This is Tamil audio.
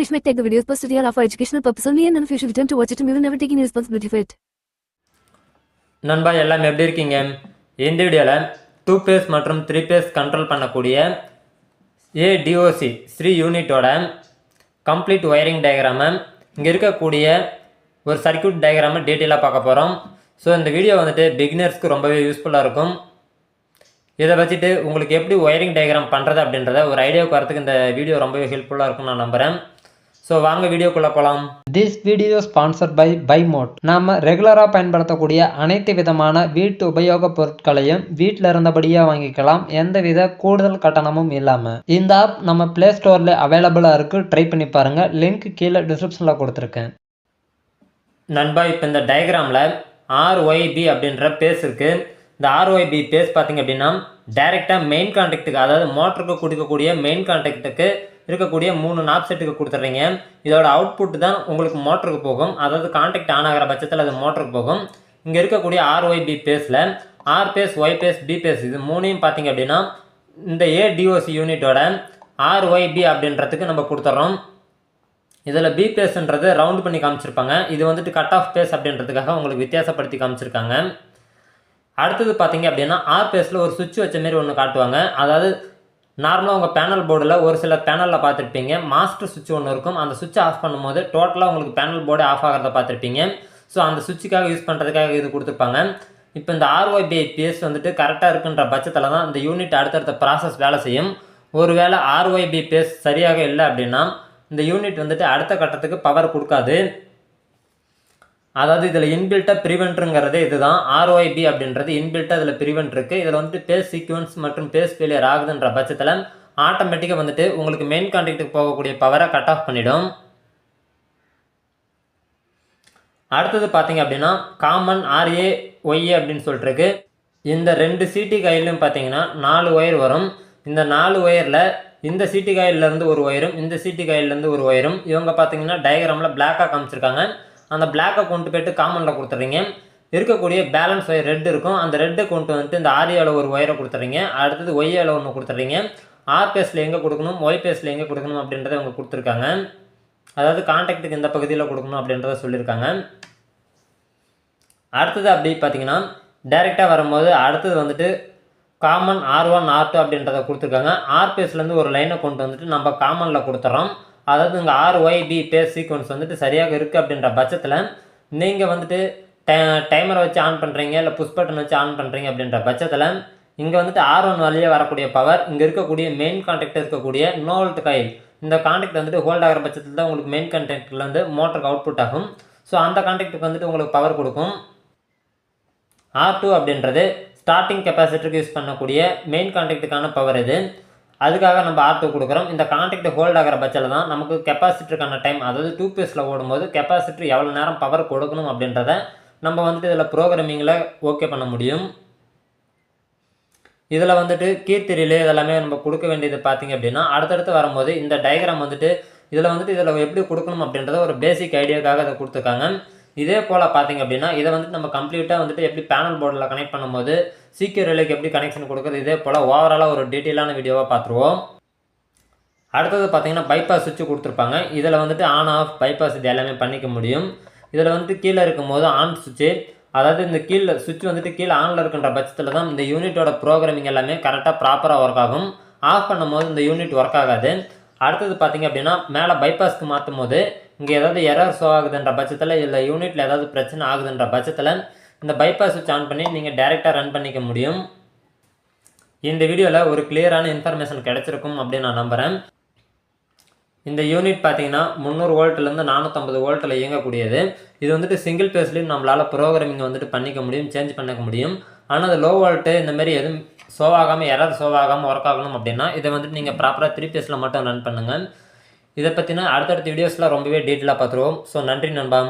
Please may take the videos posted here are for educational purpose only and if you should to watch it, you will never take any responsibility for it. நண்பா எல்லாம் எப்படி இருக்கீங்க? இந்த வீடியோவில் டூ பேஸ் மற்றும் த்ரீ பேஸ் கண்ட்ரோல் பண்ணக்கூடிய ஏடிஓசி ஸ்ரீ யூனிட்டோட கம்ப்ளீட் ஒயரிங் டயக்ராமை இங்கே இருக்கக்கூடிய ஒரு சர்க்யூட் டயக்ராமை டீட்டெயிலாக பார்க்க போகிறோம் ஸோ இந்த வீடியோ வந்துட்டு பிகினர்ஸ்க்கு ரொம்பவே யூஸ்ஃபுல்லாக இருக்கும். இதை வச்சுட்டு உங்களுக்கு எப்படி ஒயரிங் டயக்ராம் பண்ணுறது அப்படின்றத ஒரு ஐடியாவுக்கு வரதுக்கு இந்த வீடியோ ரொம்பவே ஹெல்ப்ஃபுல்லாக இருக்கும்னு நான் நம்புகிறேன் ஸோ வாங்க வீடியோக்குள்ளே போகலாம் திஸ் வீடியோ ஸ்பான்சர்ட் பை பைமோட் நாம ரெகுலராக பயன்படுத்தக்கூடிய அனைத்து விதமான வீட்டு உபயோகப் பொருட்களையும் வீட்டில் இருந்தபடியே வாங்கிக்கலாம். எந்தவித கூடுதல் கட்டணமும் இல்லாமல் இந்த ஆப் நம்ம ப்ளே ஸ்டோரில் அவைலபிளாக இருக்குது ட்ரை பண்ணி பாருங்கள் லிங்க் கீழே டிஸ்கிரிப்ஷனில் கொடுத்துருக்கேன். நண்பா இப்போ இந்த டயக்ராமில் ஆர்ஒய்பி அப்படின்ற பேஸ் இருக்குது இந்த ஆர்ஒய்பி பேஸ் பார்த்தீங்க அப்படின்னா டைரெக்டாக மெயின் கான்டாக்ட்டுக்கு அதாவது மோட்டருக்கு கொடுக்கக்கூடிய மெயின் கான்டாக்ட்டுக்கு இருக்கக்கூடிய மூணு நாப் செட்டுக்கு கொடுத்துட்றீங்க. இதோட அவுட்புட் தான் உங்களுக்கு மோட்டருக்கு போகும். அதாவது கான்டாக்ட் ஆன் ஆகிற பட்சத்தில் அது மோட்டருக்கு போகும். இங்கே இருக்கக்கூடிய ஆர்ஒய்பி பேஸில் R phase Y phase B phase இது மூணையும் பார்த்தீங்க அப்படின்னா இந்த ஏடிஓசி யூனிட்டோட ஆர்ஒய்பி அப்படின்றதுக்கு நம்ம கொடுத்துட்றோம். இதில் பி பேஸ்ன்றது ரவுண்ட் பண்ணி காமிச்சிருப்பாங்க. இது வந்துட்டு கட் ஆஃப் பேஸ் அப்படின்றதுக்காக உங்களுக்கு வித்தியாசப்படுத்தி காமிச்சிருக்காங்க. அடுத்தது பார்த்தீங்க அப்படின்னா ஆர் பேஸில் ஒரு சுவிட்ச் வச்ச மாரி ஒன்று காட்டுவாங்க. அதாவது நார்மலாக உங்கள் பேனல் போர்டில் ஒரு சில பேனலில் பார்த்துருப்பீங்க. மாஸ்டர் சுவிட்ச் ஒன்று இருக்கும். அந்த சுவிட்ச் ஆஃப் பண்ணும்போது டோட்டலாக உங்களுக்கு பேனல் போர்டே ஆஃப் ஆகிறத பார்த்துருப்பீங்க. ஸோ அந்த சுவிட்சுக்காக யூஸ் பண்ணுறதுக்காக இது கொடுத்துருப்பாங்க. இப்போ இந்த ஆர்ஒய்பிஐ பேஸ் வந்துட்டு கரெக்டாக இருக்குன்ற பட்சத்தில் தான் இந்த யூனிட் அடுத்தடுத்த ப்ராசஸ் வேலை செய்யும். ஒருவேளை ஆர்ஒய்பி பேஸ் சரியாக இல்லை அப்படின்னா இந்த யூனிட் வந்துட்டு அடுத்த கட்டத்துக்கு பவர் கொடுக்காது. அதாவது இதில் இன்பில்ட்டாக ப்ரிவென்ட்ருங்கிறது இதுதான். ஆர்ஒய்பி அப்படின்றது இன்பில்ட்டாக இதில் ப்ரிவென்ட் இருக்குது இதில் வந்துட்டு பேஸ் சீக்வன்ஸ் மற்றும் பேஸ் ஃபெயிலியர் ஆகுதுன்ற பட்சத்தில் ஆட்டோமேட்டிக்காக வந்துட்டு உங்களுக்கு மெயின் கான்டாக்ட்டுக்கு போகக்கூடிய பவரை கட் ஆஃப் பண்ணிடும். அடுத்தது பார்த்தீங்க அப்படின்னா காமன் ஆர்ஏ ஒய்ஏ அப்படின்னு சொல்லிட்டுருக்கு இந்த ரெண்டு சிடி காயிலும் பார்த்தீங்கன்னா நாலு ஒயர் வரும். இந்த நாலு ஒயரில் இந்த சிடி காயிலேருந்து ஒரு ஒயரும் இந்த சிடி காயிலேருந்து ஒரு ஒயரும் இவங்க பார்த்தீங்கன்னா டயக்ராமில் பிளாக்காக காமிச்சிருக்காங்க. அந்த பிளாக்கை கொண்டு போய்ட்டு காமனில் கொடுத்துட்றீங்க. இருக்கக்கூடிய பேலன்ஸ் ஒயர் ரெட் இருக்கும். அந்த ரெட்டை கொண்டு வந்துட்டு இந்த ஆரியாவில் ஒரு ஒயரை கொடுத்துட்றீங்க. அடுத்தது ஒய்யாவில் ஒன்று கொடுத்துட்றீங்க. ஆர் பேஸில் எங்கே கொடுக்கணும்? ஒய் பேஸில் எங்கே கொடுக்கணும் அப்படின்றத அவங்க கொடுத்துருக்காங்க. அதாவது கான்டாக்ட்டுக்கு இந்த பகுதியில் கொடுக்கணும் அப்படின்றத சொல்லியிருக்காங்க அடுத்தது அப்படி பார்த்தீங்கன்னா டைரெக்டாக வரும்போது அடுத்தது வந்துட்டு common R one R two அப்படின்றத கொடுத்துருக்காங்க. ஆர் பேஸ்லேருந்து ஒரு லைனை கொண்டு வந்துட்டு நம்ம காமனில் கொடுத்துட்றோம். அதாவது இங்கே ஆர்ஒய்பி பேஸ் சீக்வன்ஸ் வந்துட்டு சரியாக இருக்குது அப்படின்ற பட்சத்தில் நீங்கள் வந்துட்டு டை டைமரை வச்சு ஆன் பண்ணுறீங்க இல்லை புஷ் பட்டன் வச்சு ஆன் பண்ணுறீங்க அப்படின்ற பட்சத்தில் இங்கே வந்துட்டு ஆர் ஒன் வழியாக வரக்கூடிய பவர் இங்கே இருக்கக்கூடிய மெயின் கான்டாக்ட் இருக்கக்கூடிய நோல்ட் காயில் இந்த கான்டாக்ட் வந்துட்டு ஹோல்ட் ஆகிற பட்சத்தில் தான் உங்களுக்கு மெயின் கான்டாக்டில் வந்து மோட்டருக்கு அவுட்புட் ஆகும். ஸோ அந்த கான்டாக்ட்டுக்கு வந்துட்டு உங்களுக்கு பவர் கொடுக்கும். ஆர் டூ அப்படின்றது ஸ்டார்டிங் கெப்பாசிட்டருக்கு யூஸ் பண்ணக்கூடிய மெயின் கான்டாக்டுக்கான பவர் இது. அதுக்காக நம்ம ஆர் டூ கொடுக்குறோம். இந்த கான்டாக்ட் ஹோல்ட் ஆகிற பட்சத்தில் தான் நமக்கு கெப்பாசிட்டருக்கான டைம் அதாவது டூ பேஸில் ஓடும்போது கெப்பாசிட்டர் எவ்வளோ நேரம் பவர் கொடுக்கணும் அப்படின்றத நம்ம வந்துட்டு இதில் ப்ரோக்ராமிங்கில் ஓகே பண்ண முடியும். இதில் வந்துட்டு கீர்த்திரிலே இதெல்லாமே நம்ம கொடுக்க வேண்டியது பார்த்தீங்க அப்படின்னா அடுத்தடுத்து வரும்போது இந்த டயக்ராம் வந்துட்டு இதில் வந்துட்டு இதில் எப்படி கொடுக்கணும் அப்படின்றத ஒரு பேசிக் ஐடியாக்காக அதை கொடுத்துருக்காங்க. இதே போல் பார்த்தீங்க அப்படின்னா இதை வந்துட்டு நம்ம கம்ப்ளீட்டாக வந்துட்டு எப்படி பேனல் போர்டில் கனெக்ட் பண்ணும்போது சீக்கிரம் ரிலேக்கு எப்படி கனெக்ஷன் கொடுக்குறது இதே போல் ஓவராலாக ஒரு டீட்டெயிலான வீடியோவாக பார்த்துருவோம். அடுத்தது பார்த்தீங்கன்னா பைபாஸ் சுவிட்ச் கொடுத்துருப்பாங்க. இதில் வந்துட்டு ஆன் ஆஃப் பைபாஸ் இது எல்லாமே பண்ணிக்க முடியும். இதில் வந்துட்டு கீழே இருக்கும்போது ஆன் சுவிட்சு அதாவது இந்த கீழே சுவிட்ச் வந்துட்டு கீழே ஆனில் இருக்கின்ற பட்சத்தில் தான் இந்த யூனிட்டோட ப்ரோக்ராமிங் எல்லாமே கரெக்டாக ப்ராப்பராக ஒர்க் ஆகும். ஆஃப் பண்ணும்போது இந்த யூனிட் ஒர்க் ஆகாது. அடுத்தது பார்த்தீங்க அப்படின்னா மேலே பைபாஸ்க்கு மாற்றும் போது இங்கே ஏதாவது எரர் ஷோ ஆகுதுன்ற பட்சத்தில் இல்லை யூனிட்டில் ஏதாவது பிரச்சனை ஆகுதுன்ற பட்சத்தில் இந்த பைபாஸ் சுவிட்ச் ஆன் பண்ணி நீங்கள் டைரெக்டாக ரன் பண்ணிக்க முடியும். இந்த வீடியோவில் ஒரு கிளியரான இன்ஃபர்மேஷன் கிடச்சிருக்கும் அப்படின்னு நான் நம்புகிறேன் இந்த யூனிட் பார்த்தீங்கன்னா முந்நூறு வோல்ட்லேருந்து நானூற்றம்பது வோல்ட்டில் இயங்கக்கூடியது. இது வந்துட்டு சிங்கிள் பேஸ்லேயும் நம்மளால் ப்ரோக்ராமிங் வந்துட்டு பண்ணிக்க முடியும் சேஞ்ச் பண்ணிக்க முடியும். ஆனால் அது லோ வோல்ட்டு இந்தமாரி எதுவும் ஸோ ஆகாமல் எரர் சோவாகாமல் ஆகாமல் ஒர்க் ஆகணும் அப்படின்னா இதை வந்துட்டு நீங்கள் ப்ராப்பராக த்ரீ பேஸில் மட்டும் ரன் பண்ணுங்கள் இதை பற்றினா அடுத்தடுத்த வீடியோஸில் ரொம்பவே டீட்டெயிலாக பார்த்துருவோம். ஸோ நன்றி நண்பா.